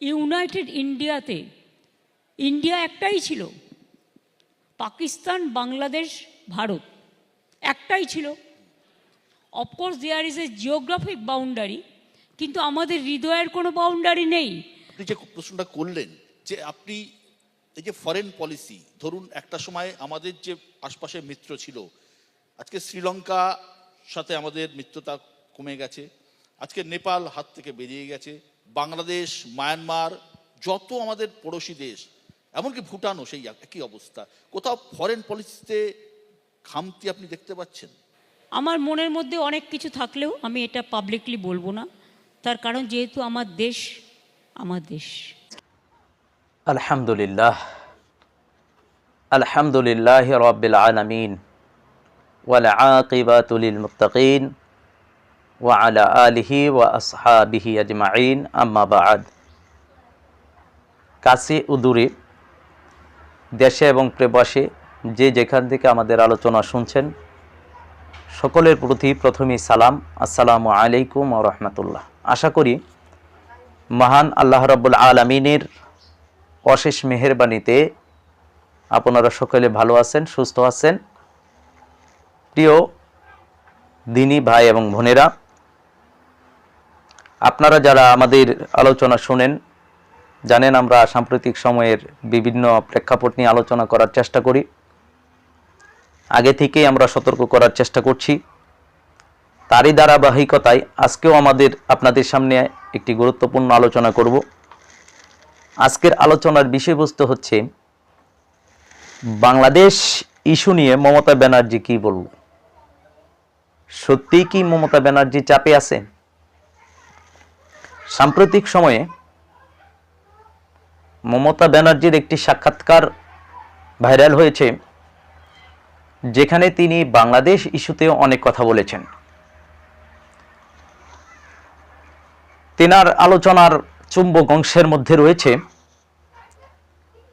United ইন্ডিয়াতে, India একটাই ছিল, পাকিস্তান, বাংলাদেশ, ভারত একটাই ছিল। Of course there is a geographic boundary কিন্তু আমাদের হৃদয়ের কোনো বাউন্ডারি নেই। যে প্রশ্নটা করলেন, যে আপনি এই যে ফরেন পলিসি ধরুন একটা সময় আমাদের যে আশপাশে মিত্র ছিল, আজকে শ্রীলঙ্কা সাথে আমাদের মিত্রতা কমে গেছে, আজকে নেপাল হাত থেকে বেরিয়ে গেছে বাংলাদেশ মায়ানমার যত আমাদের পড়োশি দেশ এমনকি ভুটানও সেই একই অবস্থা। কোথাও ফরেন পলিসিতে খামতি আপনি দেখতে পাচ্ছেন? আমার মনের মধ্যে অনেক কিছু থাকলেও আমি এটা পাবলিকলি বলব না। তার কারণ যেহেতু আমার দেশ আমার দেশ। আলহামদুলিল্লাহ। আলহামদুলিল্লাহ রব্বিল আলমিন। ওয়ালা আকিবাতুলিল মুত্তাকিন। ওয়া আলা আলিহি ওয়া আসহাবিহি আজমাইন কাছে উদূরে দেশে এবং প্রবাসে যে যেখান থেকে আমাদের আলোচনা শুনছেন, সকলের প্রতি প্রথমেই সালাম, আসসালামু আলাইকুম ও রহমতুল্লাহ। আশা করি মহান আল্লাহ রব্বুল আলমিনের অশেষ মেহেরবানিতে আপনারা সকলে ভালো আছেন, সুস্থ আছেন। প্রিয় দিনী ভাই এবং বোনেরা আপনারা যারা আমাদের আলোচনা শুনেন, জানেন আমরা সাম্প্রতিক সময়ের বিভিন্ন প্রেক্ষাপট নিয়ে আলোচনা করার চেষ্টা করি। আগে থেকেই আমরা সতর্ক করার চেষ্টা করছি। তারই ধারাবাহিকতায় আজকেও আমাদের আপনাদের সামনে একটি গুরুত্বপূর্ণ আলোচনা করব। আজকের আলোচনার বিষয়বস্তু হচ্ছে, বাংলাদেশ ইস্যু নিয়ে মমতা ব্যানার্জি কি বলল সত্যিই কি মমতা ব্যানার্জি চাপে আছে? সাম্প্রতিক সময়ে মমতা ব্যানার্জির একটি সাক্ষাৎকার ভাইরাল হয়েছে, যেখানে তিনি বাংলাদেশ ইস্যুতেও অনেক কথা বলেছেন। তেনার আলোচনার চুম্বক অংশের মধ্যে রয়েছে,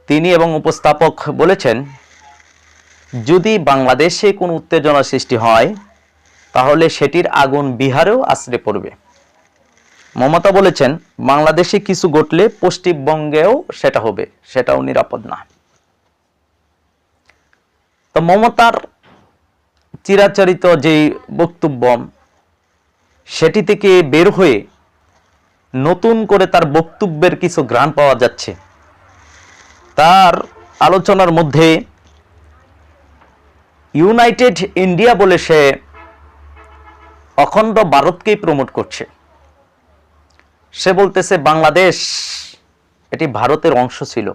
তিনি এবং উপস্থাপক বলেছেন, যদি বাংলাদেশে কোনো উত্তেজনা সৃষ্টি হয়, তাহলে সেটির আগুন বিহারেও আশ্রে পড়বে। মমতা বলেছেন, বাংলাদেশে কিছু ঘটলে পশ্চিমবঙ্গেও সেটা হবে, সেটাও নিরাপদ না। তো মমতার চিরাচরিত যেই বক্তব্য, সেটি থেকে বের হয়ে নতুন করে তার বক্তব্যের কিছু গ্রাণ পাওয়া যাচ্ছে। তার আলোচনার মধ্যে ইউনাইটেড ইন্ডিয়া বলে সে অখণ্ড ভারতকেই প্রমোট করছে। সে বলতেছে, বাংলাদেশ এটি ভারতের অংশ ছিল।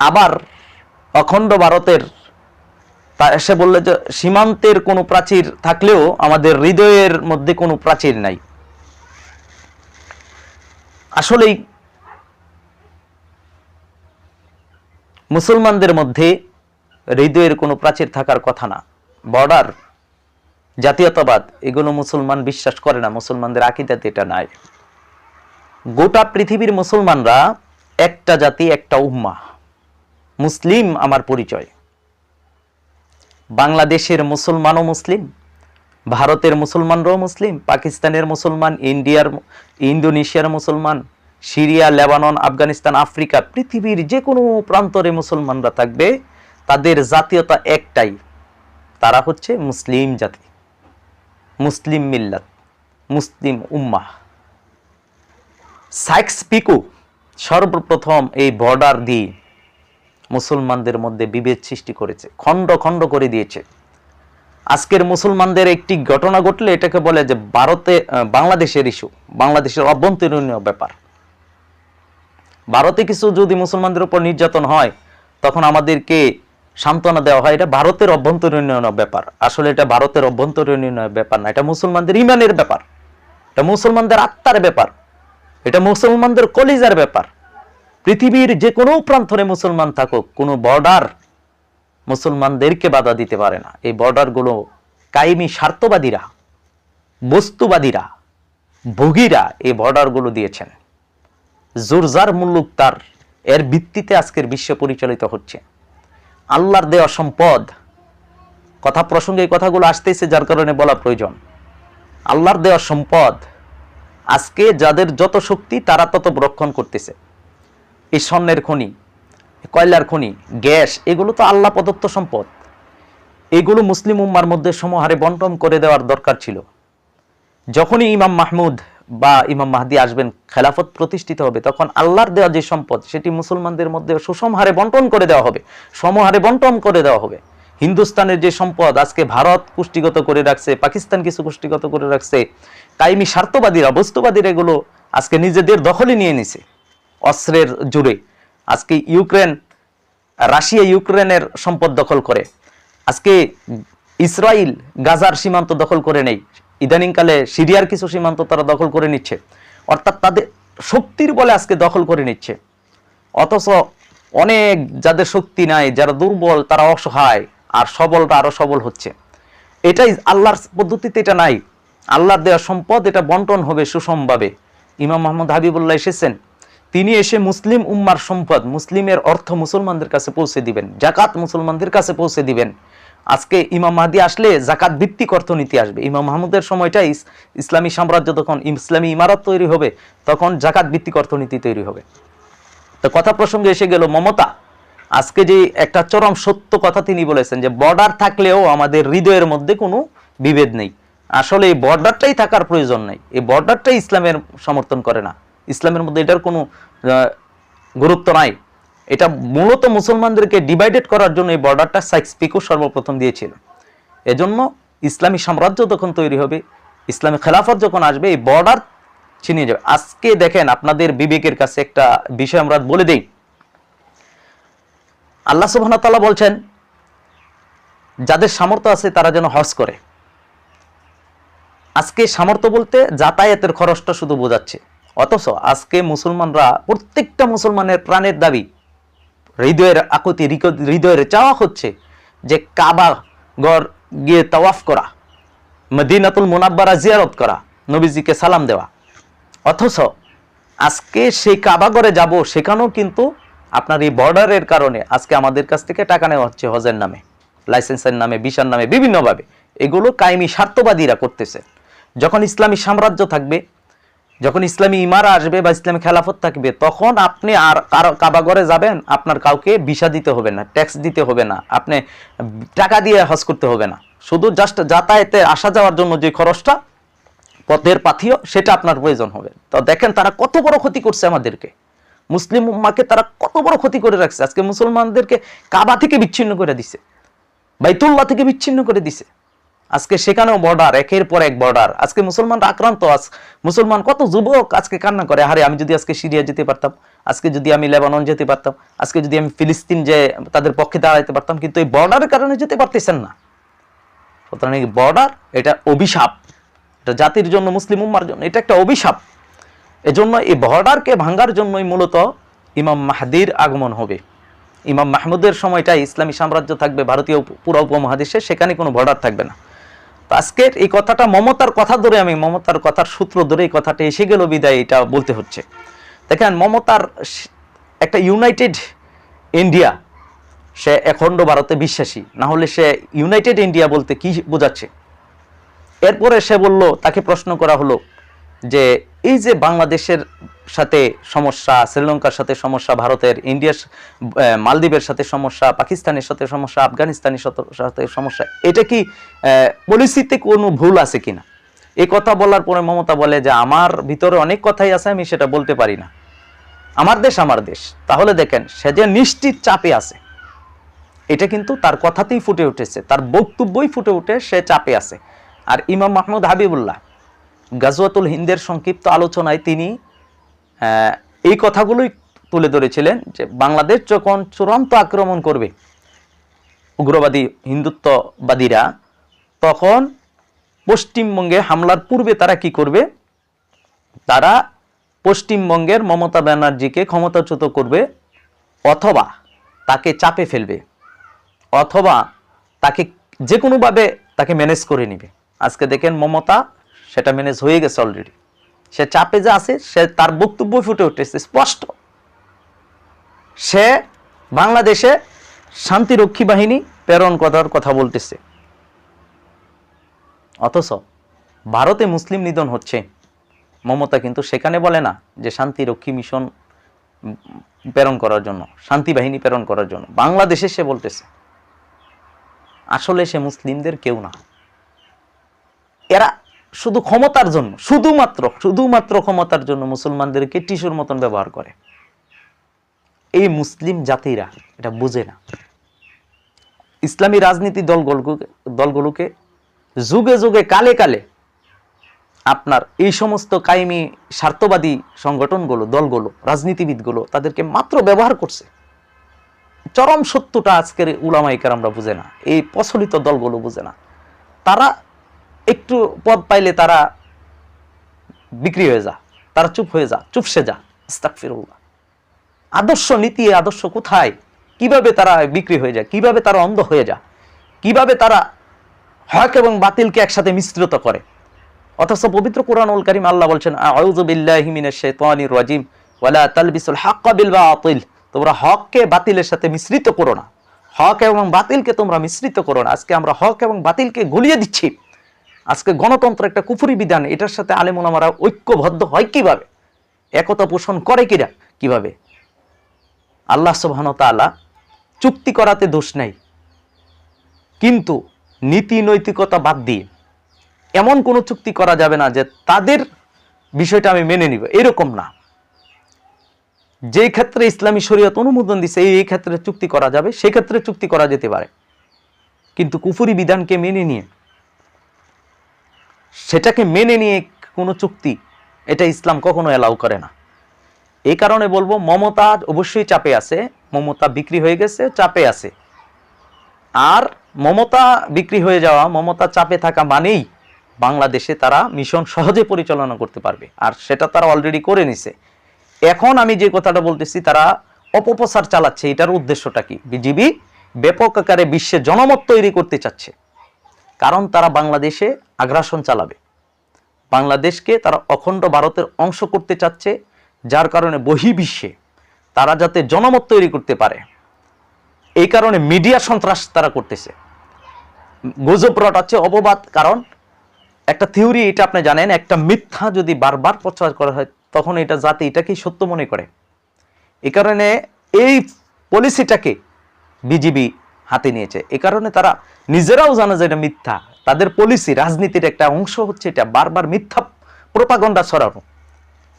আবার অখণ্ড ভারতের সে বললে যে, সীমান্তের কোনো প্রাচীর থাকলেও আমাদের হৃদয়ের মধ্যে কোনো প্রাচীর নাই। আসলেই মুসলমানদের মধ্যে হৃদয়ের কোনো প্রাচীর থাকার কথা না। বর্ডার জাতীয়তাবাদ, এগুলো মুসলমান বিশ্বাস করে না, মুসলমানদের আকিদাতে এটা নাই। গোটা পৃথিবীর মুসলমানরা একটা জাতি, একটা উম্মা মুসলিম আমার পরিচয়। বাংলাদেশের মুসলমানও মুসলিম, ভারতের মুসলমানরাও মুসলিম, পাকিস্তানের মুসলমান, ইন্ডিয়ার ইন্দোনেশিয়ার মুসলমান, সিরিয়া, লেবানন, আফগানিস্তান, আফ্রিকা, পৃথিবীর যে কোনো প্রান্তরে মুসলমানরা থাকবে, তাদের জাতীয়তা একটাই, তারা হচ্ছে মুসলিম জাতি। মুসলিম মিল্লাত, মুসলিম উম্মাহ। সাইক্স পিকু সর্বপ্রথম এই বর্ডার দিয়ে মুসলমানদের মধ্যে বিভেদ সৃষ্টি করেছে, খণ্ড খণ্ড করে দিয়েছে। আজকের মুসলমানদের একটি ঘটনা ঘটলে এটাকে বলে যে ভারতে বাংলাদেশের ইস্যু বাংলাদেশের অভ্যন্তরীণ ব্যাপার। ভারতে কিছু যদি মুসলমানদের উপর নির্যাতন হয়, তখন আমাদেরকে সান্ত্বনা দেওয়া হয়, এটা ভারতের অভ্যন্তরীণ ব্যাপার। আসলে এটা ভারতের অভ্যন্তরীণ ব্যাপার না, এটা মুসলমানদের ইমানের ব্যাপার, এটা মুসলমানদের আত্মার ব্যাপার, এটা মুসলমানদের কলিজার ব্যাপার। পৃথিবীর যে কোনো প্রান্তরে মুসলমান থাকুক, কোনো বর্ডার মুসলমানদেরকে বাধা দিতে পারে না। এই বর্ডারগুলো কায়েমি স্বার্থবাদীরা, বস্তুবাদীরা, ভোগীরা এই বর্ডারগুলো দিয়েছেন। জোরজার মুল্লুক তার এর ভিত্তিতে আজকের বিশ্ব পরিচালিত হচ্ছে। আল্লাহর দেওয়া সম্পদ। কথা প্রসঙ্গে এই কথাগুলো আসতেছে যার কারণে বলা প্রয়োজন। আল্লাহর দেওয়া সম্পদ, আজকে যাদের যত শক্তি তারা তত রক্ষণ করতেছে। এই স্বর্ণের খনি কয়লার খনি, গ্যাস, এগুলো তো আল্লাহ প্রদত্ত সম্পদ। এগুলো মুসলিম উম্মার মধ্যে সমহারে বন্টন করে দেওয়ার দরকার ছিল। যখনই ইমাম মাহমুদ বা ইমাম মাহদি আসবেন, খেলাফত প্রতিষ্ঠিত হবে, তখন আল্লাহর দেওয়া যে সম্পদ, সেটি মুসলমানদের মধ্যে সুষম হারে বন্টন করে দেওয়া হবে, সমহারে বন্টন করে দেওয়া হবে। হিন্দুস্তানের যে সম্পদ, আজকে ভারত পুষ্টিগত করে রাখছে, পাকিস্তান কিছু পুষ্টিগত করে রাখছে কাইমি স্বার্থবাদীরা, বস্তুবাদীরা এগুলো আজকে নিজেদের দখলে নিয়ে নিছে, অস্ত্রের জুড়ে। আজকে ইউক্রেন, রাশিয়া ইউক্রেনের সম্পদ দখল করে। আজকে ইসরায়েল গাজার সীমান্ত দখল করে নেই। ইদানিংকালে সিরিয়ার কিছু সীমান্ত তারা দখল করে নিচ্ছে। অর্থাৎ তাদের শক্তির বলে আজকে দখল করে নিচ্ছে। অথচ অনেক যাদের শক্তি নাই, যারা দুর্বল, তারা অসহায়, আর সবলরা আরও সবল হচ্ছে। এটাই আল্লাহর পদ্ধতিতে এটা নাই। আল্লাহর দেওয়া সম্পদ, এটা বন্টন হবে সুষমভাবে ইমাম মোহাম্মদ হাবিবুল্লাহ এসেছেন। তিনি এসে মুসলিম উম্মার সম্পদ, মুসলিমের অর্থ মুসলমানদের কাছে পৌঁছে দিবেন, জাকাত মুসলমানদের কাছে পৌঁছে দিবেন। আজকে ইমাম মাহাদি আসলে জাকাত ভিত্তিক অর্থনীতি আসবে। ইমাম মাহমুদের সময়টা ইসলামী সাম্রাজ্য তখন ইসলামী ইমারত তৈরি হবে, তখন জাকাত ভিত্তিক অর্থনীতি তৈরি হবে। তো কথা প্রসঙ্গে এসে গেল মমতা। আজকে যে একটা চরম সত্য কথা তিনি বলেছেন যে বর্ডার থাকলেও আমাদের হৃদয়ের মধ্যে কোনো বিভেদ নেই। আসলে এই বর্ডারটাই থাকার প্রয়োজন নেই। এই বর্ডারটাই ইসলামের সমর্থন করে না। ইসলামের মধ্যে এটার কোনো গুরুত্ব নাই। এটা মূলত মুসলমানদেরকে ডিভাইডেড করার জন্য এই বর্ডারটা সাইক্স পিকো সর্বপ্রথম দিয়েছিল। এজন্য ইসলামী সাম্রাজ্য যখন তৈরি হবে, ইসলামী খেলাফত যখন আসবে, এই বর্ডার ছিনিয়ে যাবে। আজকে দেখেন আপনাদের বিবেকের কাছে একটা বিষয় আমরা বলে দিই। আল্লাহ সুবহান তাআলা বলছেন, যাদের সামর্থ্য আছে তারা যেন হজ করে। আজকে সামর্থ্য বলতে যাতায়াতের খরচটা শুধু বোঝাচ্ছে। অথচ আজকে মুসলমানরা প্রত্যেকটা মুসলমানের প্রাণের দাবি হৃদয়ের আকুতি হৃদয়ের চাওয়া হচ্ছে যে কাবা গড় গিয়ে তাওয়াফ করা, মদিনাতুল মুনাব্বারা জিয়ারত করা, নবীজিকে সালাম দেওয়া। অথচ আজকে সেই কাবাগরে যাব, সেখানেও কিন্তু আপনার এই বর্ডারের কারণে আজকে আমাদের কাছ থেকে টাকা নেওয়া হচ্ছে হজের নামে, লাইসেন্সের নামে, ভিসার নামে, বিভিন্নভাবে। এগুলো কায়েমি স্বার্থবাদীরা করতেছে। যখন ইসলামী সাম্রাজ্য থাকবে যখন ইসলামী ইমারা আসবে বা ইসলামী খেলাফত থাকবে, তখন আপনি আর কাবাগরে যাবেন, আপনার কাউকে ভিসা দিতে হবে না ট্যাক্স দিতে হবে না, আপনি টাকা দিয়ে হজ করতে হবে না। শুধু জাস্ট যাতায়াতে আসা যাওয়ার জন্য যে খরচটা, পথের পাথিও, সেটা আপনার প্রয়োজন হবে। তো দেখেন তারা কত বড় ক্ষতি করছে আমাদেরকে। মুসলিম উম্মাকে তারা কত বড় ক্ষতি করে রাখছে। আজকে মুসলমানদেরকে কাবা থেকে বিচ্ছিন্ন করে দিছে, বাইতুল্লাহ থেকে বিচ্ছিন্ন করে দিছে। আজকে সেখানেও বর্ডার একের পর এক বর্ডার আজকে মুসলমানরা আক্রান্ত, আজ মুসলমান কত যুবক আজকে কান্না করে? আরে আমি যদি আজকে সিরিয়া যেতে পারতাম, আজকে যদি আমি লেবানন যেতে পারতাম, আজকে যদি আমি ফিলিস্তিন যে তাদের পক্ষে দাঁড়াইতে পারতাম, কিন্তু এই বর্ডারের কারণে যেতে পারতেছেন না। সুতরাং এই বর্ডার এটা অভিশাপ। এটা জাতির জন্য, মুসলিম উম্মার জন্য, এটা একটা অভিশাপ। এজন্য এই বর্ডারকে ভাঙার জন্যই মূলত ইমাম মাহাদির আগমন হবে। ইমাম মাহমুদের সময়টা ইসলামী সাম্রাজ্য থাকবে, ভারতীয় পুরো উপমহাদেশে, সেখানে কোনো বর্ডার থাকবে না। আজকের এই কথাটা মমতার কথা ধরে আমি, মমতার কথার সূত্র ধরে এই কথাটা এসে গেল বিদায়, এটা বলতে হচ্ছে। দেখেন, মমতার একটা ইউনাইটেড ইন্ডিয়া, সে অখণ্ড ভারতে বিশ্বাসী, না হলে সে ইউনাইটেড ইন্ডিয়া বলতে কি বোঝাচ্ছে? এরপরে সে বলল, তাকে প্রশ্ন করা হলো যে, এই যে বাংলাদেশের সাথে সমস্যা, শ্রীলঙ্কার সাথে সমস্যা, ভারতের, ইন্ডিয়ার মালদ্বীপের সাথে সমস্যা, পাকিস্তানের সাথে সমস্যা, আফগানিস্তানের সাথে সমস্যা, এটা কি পলিসিতে কোনো ভুল আছে কিনা? এই কথা বলার পরে মমতা বলে যে, আমার ভিতরে অনেক কথাই আছে, আমি সেটা বলতে পারি না। আমার দেশ আমার দেশ। তাহলে দেখেন, সে যে নিশ্চিত চাপে আছে, এটা কিন্তু তার কথাতেই ফুটে উঠেছে, তার বক্তব্যই ফুটে উঠে সে চাপে আছে। আর ইমাম মাহমুদ হাবিবুল্লাহ, গাজওয়াতুল হিন্দের সংক্ষিপ্ত আলোচনায় তিনি এই কথাগুলোই তুলে ধরেছিলেন যে বাংলাদেশ যখন চূড়ান্ত আক্রমণ করবে, উগ্রবাদী, হিন্দুত্ববাদীরা, তখন পশ্চিমবঙ্গে হামলার পূর্বে তারা কি করবে? তারা পশ্চিমবঙ্গের মমতা ব্যানার্জিকে ক্ষমতাচ্যুত করবে অথবা তাকে চাপে ফেলবে অথবা তাকে যে কোনোভাবে তাকে ম্যানেজ করে নিবে। আজকে দেখেন মমতা, সেটা ম্যানেজ হয়ে গেছে অলরেডি সে চাপে যে আছে, সে তার বক্তব্য ফুটে উঠেছে, স্পষ্ট। সে বাংলাদেশে শান্তিরক্ষী বাহিনী প্রেরণ করার কথা বলতেছে। অথচ ভারতে মুসলিম নিধন হচ্ছে। মমতা কিন্তু সেখানে বলে না যে শান্তিরক্ষী মিশন প্রেরণ করার জন্য, শান্তি বাহিনী প্রেরণ করার জন্য। বাংলাদেশে সে বলতেছে, আসলে সে মুসলিমদের কেউ না। এরা শুধু ক্ষমতার জন্য, শুধুমাত্র শুধুমাত্র ক্ষমতার জন্য মুসলমানদেরকে টিস্যুর মতন ব্যবহার করে। এই মুসলিম জাতিরা এটা বুঝে না। ইসলামী রাজনীতি দলগুলোকে দলগুলোকে যুগে যুগে, কালে কালে আপনার এই সমস্ত কায়েমি স্বার্থবাদী সংগঠনগুলো, দলগুলো, রাজনীতিবিদগুলো তাদেরকে মাত্র ব্যবহার করছে। চরম সত্যটা আজকের উলামাইকার আমরা বুঝে না। এই প্রচলিত দলগুলো বুঝে না। তারা একটু পদ পাইলে তারা বিক্রি হয়ে যা, তারা চুপ হয়ে যা চুপসে যা ইস্তাকফিরুল্লাহ আদর্শ নীতি, আদর্শ কোথায়? কীভাবে তারা বিক্রি হয়ে যায়? কীভাবে তারা অন্ধ হয়ে যায়? কীভাবে তারা হক এবং বাতিলকে একসাথে মিশ্রিত করে? অথচ পবিত্র কোরআনুল কারীম আল্লাহ বলছেন রাজিম, ওয়ালা তালবিসুল হাক্কা বিল বাতিল। তোমরা হককে বাতিলের সাথে মিশ্রিত করো না। হক এবং বাতিলকে তোমরা মিশ্রিত করো না। আজকে আমরা হক এবং বাতিলকে গলিয়ে দিচ্ছি। আজকে গণতন্ত্র একটা কুফুরি বিধান, এটার সাথে আলেমুলামারা ঐক্যবদ্ধ হয় কীভাবে? একতা পোষণ করে কিরা? কীভাবে? আল্লাহ সুবহান তাআলা চুক্তি করাতে দোষ নাই। কিন্তু নীতি নৈতিকতা বাদ দিয়ে এমন কোনো চুক্তি করা যাবে না যে তাদের বিষয়টা আমি মেনে নিব। এরকম না। যে ক্ষেত্রে ইসলামী শরীয়ত অনুমোদন দিছে, এই ক্ষেত্রে চুক্তি করা যাবে সেই ক্ষেত্রে চুক্তি করা যেতে পারে। কিন্তু কুফুরি বিধানকে মেনে নিয়ে সেটাকে মেনে নিয়ে কোনো চুক্তি এটা ইসলাম কখনো অ্যালাউ করে না। এই কারণে বলব, মমতা অবশ্যই চাপে আছে, মমতা বিক্রি হয়ে গেছে, চাপে আছে। আর মমতা বিক্রি হয়ে যাওয়া, মমতা চাপে থাকা মানেই বাংলাদেশে তারা মিশন সহজে পরিচালনা করতে পারবে, আর সেটা তারা অলরেডি করে নিছে। এখন আমি যে কথাটা বলতেছি, তারা অপপ্রচার চালাচ্ছে, এটার উদ্দেশ্যটা কি? বিজিবি ব্যাপক আকারে বিশ্বে জনমত তৈরি করতে চাচ্ছে। কারণ তারা বাংলাদেশে আগ্রাসন চালাবে। বাংলাদেশকে তারা অখণ্ড ভারতের অংশ করতে চাচ্ছে, যার কারণে বহির্বিশ্বে তারা যাতে জনমত তৈরি করতে পারে। এই কারণে মিডিয়া সন্ত্রাস তারা করতেছে। গুজব রটাচ্ছে অপবাদ, কারণ একটা থিওরি এটা আপনি জানেন, একটা মিথ্যা যদি বারবার প্রচার করা হয়, তখন এটা জাতি এটাকেই সত্য মনে করে। এই কারণে এই পলিসিটাকে বিজিবি হাতে নিয়েছে। এ কারণে তারা নিজেরাও জানে যে এটা মিথ্যা। তাদের পলিসি রাজনীতির একটা অংশ হচ্ছে এটা, বারবার মিথ্যা প্রপাগন্ডা ছড়ানো।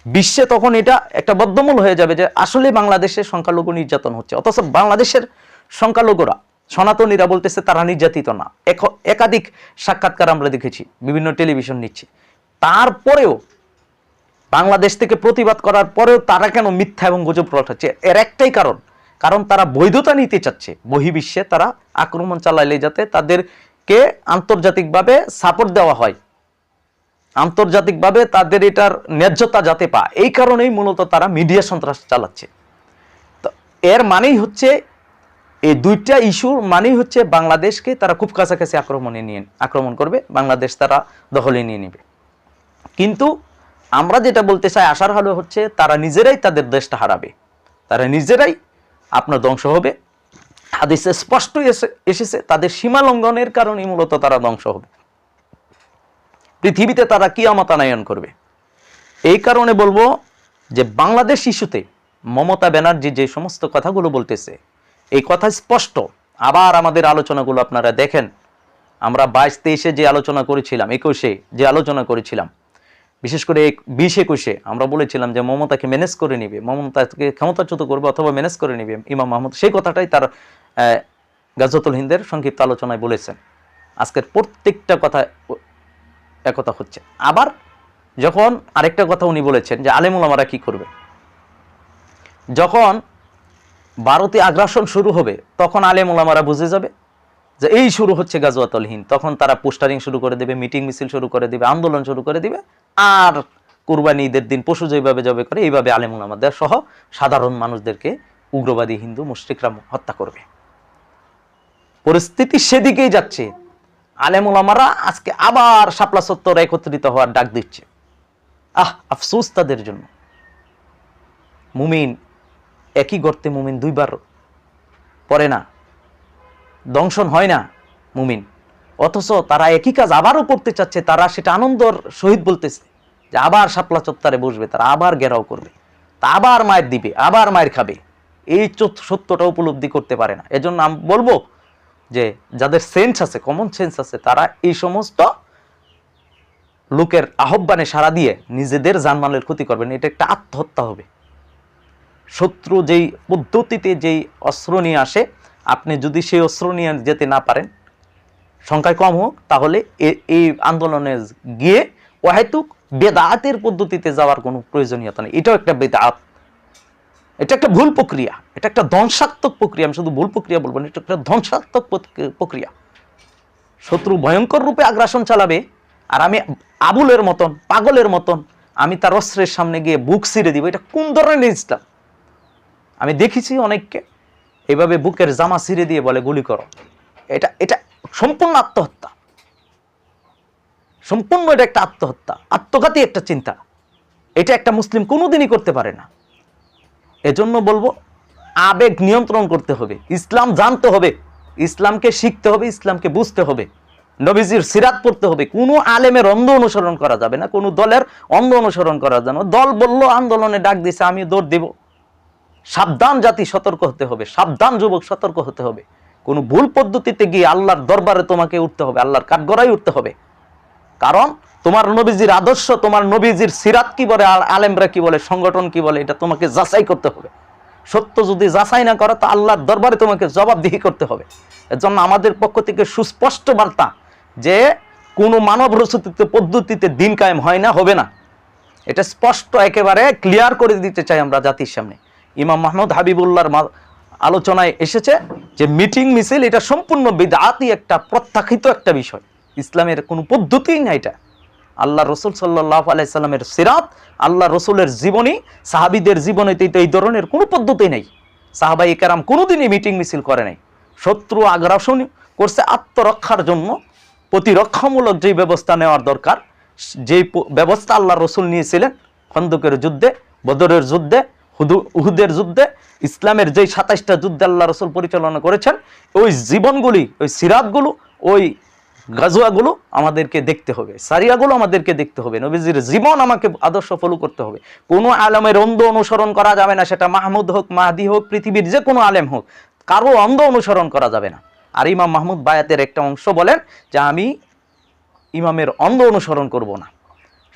বিশ্বে তখন এটা একটা বদ্ধমূল হয়ে যাবে যে আসলে বাংলাদেশে সংখ্যালঘু নির্যাতন হচ্ছে। অথচ বাংলাদেশের সংখ্যালঘুরা, সনাতনীরা বলতেছে তারা নির্যাতিত না। একাধিক সাক্ষাৎকার আমরা দেখেছি, বিভিন্ন টেলিভিশন নিচ্ছে। তারপরেও বাংলাদেশ থেকে প্রতিবাদ করার পরেও তারা কেন মিথ্যা এবং গুজব রটাচ্ছে এর একটাই কারণ কারণ তারা বৈধতা নিতে চাচ্ছে। বহির্বিশ্বে তারা আক্রমণ চালাইলে যাতে তাদেরকে আন্তর্জাতিকভাবে সাপোর্ট দেওয়া হয়। আন্তর্জাতিকভাবে তাদের এটার ন্যায্যতা যাতে পা এই কারণেই মূলত তারা মিডিয়া সন্ত্রাস চালাচ্ছে। তো এর মানেই হচ্ছে, এই দুইটা ইস্যুর মানেই হচ্ছে বাংলাদেশকে তারা খুব কাছাকাছি আক্রমণে নিয়ে, আক্রমণ করবে। বাংলাদেশ তারা দখলে নিয়ে নেবে। কিন্তু আমরা যেটা বলতে চাই, আশার হলো হচ্ছে তারা নিজেরাই তাদের দেশটা হারাবে। তারা নিজেরাই আপনার ধ্বংস হবে। হাদিসে স্পষ্ট এসে- এসেছে, তাদের সীমা লঙ্ঘনের কারণেই মূলত তারা ধ্বংস হবে। পৃথিবীতে তারা কিয়ামত আনায়ন করবে। এই কারণে বলব যে বাংলাদেশ ইস্যুতে মমতা ব্যানার্জি যে সমস্ত কথাগুলো বলতেছে, এই কথা স্পষ্ট। আবার আমাদের আলোচনাগুলো আপনারা দেখেন। আমরা বাইশ তেইশে যে আলোচনা করেছিলাম, একুশে যে আলোচনা করেছিলাম বিশেষ করে বিশ একুশে আমরা বলেছিলাম যে মমতাকে ম্যানেজ করে নিবে, মমতাকে ক্ষমতাচ্যুত করবে অথবা ম্যানেজ করে নিবে ইমাম মাহমুদ। সেই কথাটাই তার গাজতুল হিন্দের সংক্ষিপ্ত আলোচনায় বলেছেন। আজকের প্রত্যেকটা কথা একথা হচ্ছে। আবার যখন আরেকটা কথা উনি বলেছেন যে আলেমুলামারা কি করবে? যখন ভারতে আগ্রাসন শুরু হবে, তখন আলেমুলামারা বুঝে যাবে। যে এই শুরু হচ্ছে গাজওয়াতুল হিন্দ। তখন তারা পোস্টারিং শুরু করে দেবে, মিটিং মিছিল শুরু করে দেবে, আন্দোলন শুরু করে দিবে। আর কুরবানি ঈদের দিন পশু যেভাবে যাবে করে, এইভাবে আলেমুলামাদের সহ সাধারণ মানুষদেরকে উগ্রবাদী, হিন্দু, মুশরিকরা হত্যা করবে। পরিস্থিতি সেদিকেই যাচ্ছে। আলেমুলামারা আজকে আবার শাপলা সত্তর একত্রিত হওয়ার ডাক দিচ্ছে। আহ, আফসোস তাদের জন্য। মুমিন, একই গর্তে মুমিন দুইবার পড়ে না। দংশন হয় না মুমিন। অথচ তারা একই কাজ আবারও করতে চাচ্ছে, তারা সেটা আনন্দর সহিত বলতেছে যে আবার শাপলা চত্বরে বসবে, তারা আবার ঘেরাও করবে, তা আবার মায়ের দিবে, আবার মায়ের খাবে। এই সত্যটা উপলব্ধি করতে পারে না। এজন্য আমি বলব যে যাদের সেন্স আছে কমন সেন্স আছে, তারা এই সমস্ত লোকের আহ্বানে সাড়া দিয়ে নিজেদের জানমালের ক্ষতি করবেন। এটা একটা আত্মহত্যা হবে। শত্রু যেই পদ্ধতিতে যেই অস্ত্র নিয়ে আসে আপনি যদি সেই অস্ত্র নিয়ে যেতে না পারেন, সংখ্যায় কম হোক, তাহলে এই আন্দোলনে গিয়ে অহেতুক বেদাতের পদ্ধতিতে যাওয়ার কোনো প্রয়োজনীয়তা নেই। এটাও একটা বেদাত। এটা একটা ভুল প্রক্রিয়া। এটা একটা ধ্বংসাত্মক প্রক্রিয়া। আমি শুধু ভুল প্রক্রিয়া বলব না, এটা একটা ধ্বংসাত্মক প্রক- প্রক্রিয়া। শত্রু ভয়ঙ্কর রূপে আগ্রাসন চালাবে, আর আমি আবুলের মতন, পাগলের মতন, আমি তার অস্ত্রের সামনে গিয়ে বুক ছিঁড়ে দিব। এটা কোন ধরনের ইসলাম? আমি দেখেছি অনেককে এভাবে বুকের জামা ছিঁড়ে দিয়ে বলে, গুলি করো। এটা এটা সম্পূর্ণ আত্মহত্যা। সম্পূর্ণ এটা একটা আত্মহত্যা, আত্মঘাতী একটা চিন্তা। এটা একটা মুসলিম কোনোদিনই করতে পারে না। এজন্য বলব, আবেগ নিয়ন্ত্রণ করতে হবে, ইসলাম জানতে হবে, ইসলামকে শিখতে হবে, ইসলামকে বুঝতে হবে। নবীজির সিরাত পড়তে হবে। কোনো আলেমের অন্ধ অনুসরণ করা যাবে না, কোনো দলের অন্ধ অনুসরণ করা যাবে না। দল বলল, আন্দোলনে ডাক দিছে আমি দৌড় দেব। সাবধান জাতি সতর্ক হতে হবে, সাবধান যুবক সতর্ক হতে হবে। কোনো ভুল পদ্ধতিতে গিয়ে আল্লাহর দরবারে তোমাকে উঠতে হবে, আল্লাহর কাঠগড়াই উঠতে হবে। কারণ তোমার নবীজির আদর্শ, তোমার নবীজির সিরাত কি বলে আর আলেমরা কি বলে, সংগঠন কি বলে, এটা তোমাকে যাচাই করতে হবে। সত্য যদি যাচাই না করো, তো আল্লাহর দরবারে তোমাকে জবাবদিহি করতে হবে। এর জন্য আমাদের পক্ষ থেকে সুস্পষ্ট বার্তা যে কোনো মানব রচিত পদ্ধতিতে দিন কায়েম হয় না, হবে না। এটা স্পষ্ট, একেবারে ক্লিয়ার করে দিতে চাই আমরা জাতির সামনে। ইমাম মাহমুদ হাবিবুল্লাহর আলোচনায় এসেছে যে মিটিং মিছিল এটা সম্পূর্ণ বিদাতি একটা, প্রত্যাখিত একটা বিষয়। ইসলামের কোনো পদ্ধতিই না এটা। আল্লাহ রসুল সাল্লাহ আলাইসাল্লামের সিরাত, আল্লাহ রসুলের জীবনী, সাহাবিদের জীবনীতে তো এই ধরনের কোনো পদ্ধতি নেই। সাহাবাই কেরাম কোনোদিনই মিটিং মিছিল করে নাই। শত্রু আগ্রাসন করছে আত্মরক্ষার জন্য। প্রতিরক্ষামূলক যে ব্যবস্থা নেওয়ার দরকার, যেই ব্যবস্থা আল্লাহ রসুল নিয়েছিলেন খন্দকের যুদ্ধে, বদরের যুদ্ধে হুদু- উহুদের যুদ্ধে ইসলামের যেই সাতাইশটা যুদ্ধে আল্লাহ রসুল পরিচালনা করেছেন, ওই জীবনগুলি, ওই সিরাতগুলো, ওই গাজুয়াগুলো আমাদেরকে দেখতে হবে, সারিয়াগুলো আমাদেরকে দেখতে হবে, নবীজির জীবন আমাকে আদর্শ ফলো করতে হবে। কোনো আলেমের অন্ধ অনুসরণ করা যাবে না, সেটা মাহমুদ হোক, মাহাদি হোক, পৃথিবীর যে কোনো আলেম হোক, কারও অন্ধ অনুসরণ করা যাবে না। আর ইমাম মাহমুদ বায়াতের একটা অংশ বলেন যে আমি ইমামের অন্ধ অনুসরণ করব না।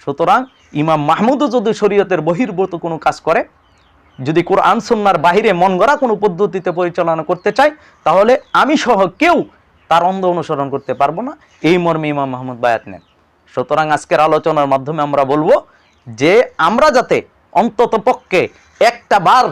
সুতরাং ইমাম মাহমুদও যদি শরীয়তের বহির্ভূত কোনো কাজ করে যদি কোরআন সন্ন্যার বাহিরে মন গড়া কোনো পদ্ধতিতে পরিচালনা করতে চাই তাহলে আমি সহ কেউ তার অন্ধ অনুসরণ করতে পারব না। এই মর্মে ইমাম মাহমুদ বায়াত নেন। সুতরাং আজকের আলোচনার মাধ্যমে আমরা বলব যে আমরা যাতে অন্তত পক্ষে একটা বার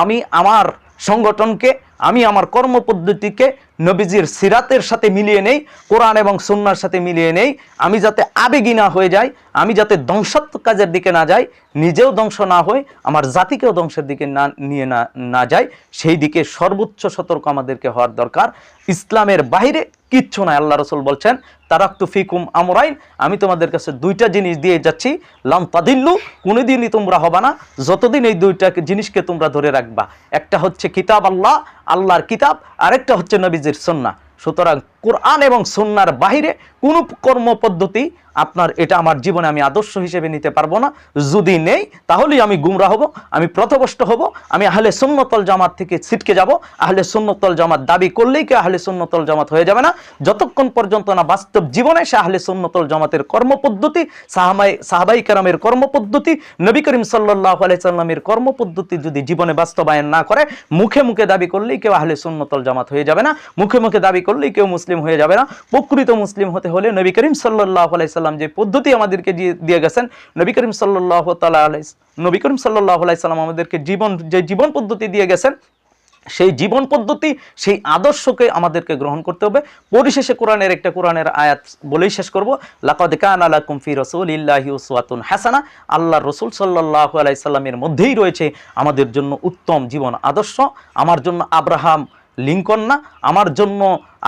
আমি আমার সংগঠনকে, আমি আমার কর্মপদ্ধতিকে নবীজির সিরাতের সাথে মিলিয়ে নেই, কোরআন এবং সুন্নার সাথে মিলিয়ে নেই। আমি যাতে আবেগী না হয়ে যাই, আমি যাতে ধ্বংসাত্মক কাজের দিকে না যাই, নিজেও ধ্বংস না হই, আমার জাতিকেও ধ্বংসের দিকে না, নিয়ে না না যাই, সেই দিকে সর্বোচ্চ সতর্ক আমাদেরকে হওয়ার দরকার। ইসলামের বাইরে কিচ্ছু নাই, আল্লাহ রসুল বলছেন, তারাক্তু ফিকুম আমরাইন, আমি তোমাদের কাছে দুইটা জিনিস দিয়ে যাচ্ছি, লাম তাদিল্লু, কোনোদিনই তোমরা হবা না, যতদিন এই দুইটা জিনিসকে তোমরা ধরে রাখবা। একটা হচ্ছে কিতাব আল্লাহ, আল্লাহর কিতাব, আরেকটা হচ্ছে নবীজির সন্না সুতরাং কোরআন এবং সন্ন্যার বাহিরে কোনো কর্ম পদ্ধতি আপনার এটা আমার জীবনে আমি আদর্শ হিসেবে নিতে পারব না। যদি নেই, তাহলেই আমি গুমরা হব, আমি প্রথভষ্ট হব, আমি আহলে সুন্নতল জামাত থেকে ছিটকে যাব। আহলে সুন্নতল জামাত দাবি করলেই কি আহলে সুন্নতল জামাত হয়ে যাবে না? যতক্ষণ পর্যন্ত না বাস্তব জীবনে সে আহলে সুন্নতল জামাতের কর্মপদ্ধতি সাহাবাই সাহাবাই কারামের কর্মপদ্ধতি, নবী করিম সাল্লাহ আলাইসাল্লামের কর্মপদ্ধতি যদি জীবনে বাস্তবায়ন না করে, মুখে মুখে দাবি করলেই কেউ আহলে সুন্নতল জামাত হয়ে যাবে না। মুখে মুখে দাবি করলেই কেউ মুসলিম হয়ে যাবে না। প্রকৃত মুসলিম হতে হলে নবী করিম সাল্লাহ আলাইসাল্লাম যে পদ্ধতি আমাদেরকে দিয়ে গেছেন, নবী করিম সাল্লাহ তালা নবী করিম সাল্লাহ আলাইসাল্লাম আমাদেরকে জীবন, যে জীবন পদ্ধতি দিয়ে গেছেন, সেই জীবন পদ্ধতি, সেই আদর্শকে আমাদেরকে গ্রহণ করতে হবে। পরিশেষে কোরআনের একটা কোরআনের আয়াত বলেই শেষ করব, লাকাদ কানা লাকুম ফি রাসূলিল্লাহি উসওয়াতুন হাসানা। আল্লাহর রাসূল সাল্লাল্লাহু আলাইহি সাল্লামের মধ্যেই রয়েছে আমাদের জন্য উত্তম জীবন আদর্শ। আমার জন্য আব্রাহাম লিঙ্কন না, আমার জন্য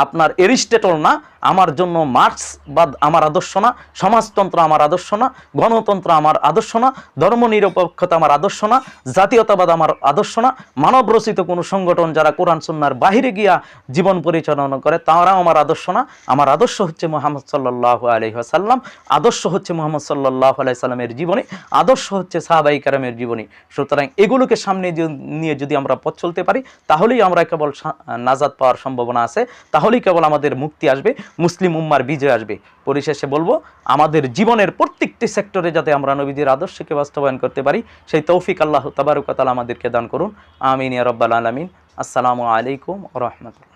আপনার এরিস্টেটল না আমার জন্য মার্ক্সবাদ আমার আদর্শ না, সমাজতন্ত্র আমার আদর্শ না, গণতন্ত্র আমার আদর্শ না ধর্মনিরপেক্ষতা আমার আদর্শ না, জাতীয়তাবাদ আমার আদর্শ না, মানব রচিত কোনো সংগঠন যারা কোরআন সন্ন্যার বাহিরে গিয়া জীবন পরিচালনা করে তারাও আমার আদর্শ না। আমার আদর্শ হচ্ছে মোহাম্মদ সাল্লাহ আলহিহাসাল্লাম আদর্শ হচ্ছে মোহাম্মদ সাল্লাহ আলাইসাল্লামের জীবনী, আদর্শ হচ্ছে সাহাবাই কারামের জীবনী। সুতরাং এগুলোকে সামনে নিয়ে যদি আমরা পথ চলতে পারি, তাহলেই আমরা কেবল নাজাদ পাওয়ার সম্ভাবনা আছে, তাহলেই কেবল আমাদের মুক্তি আসবে। মুসলিম উম্মার বিজয় আসবে। পরিশেষে বলব, আমাদের জীবনের প্রত্যেকটি সেক্টরে যাতে আমরা নবীদের আদর্শকে বাস্তবায়ন করতে পারি, সেই তৌফিক আল্লাহ তাবারুকাতাল আমাদেরকে দান করুন। আমিন রব্বাল আলমিন। আসসালামু আলাইকুম রহমতুল্লাহ।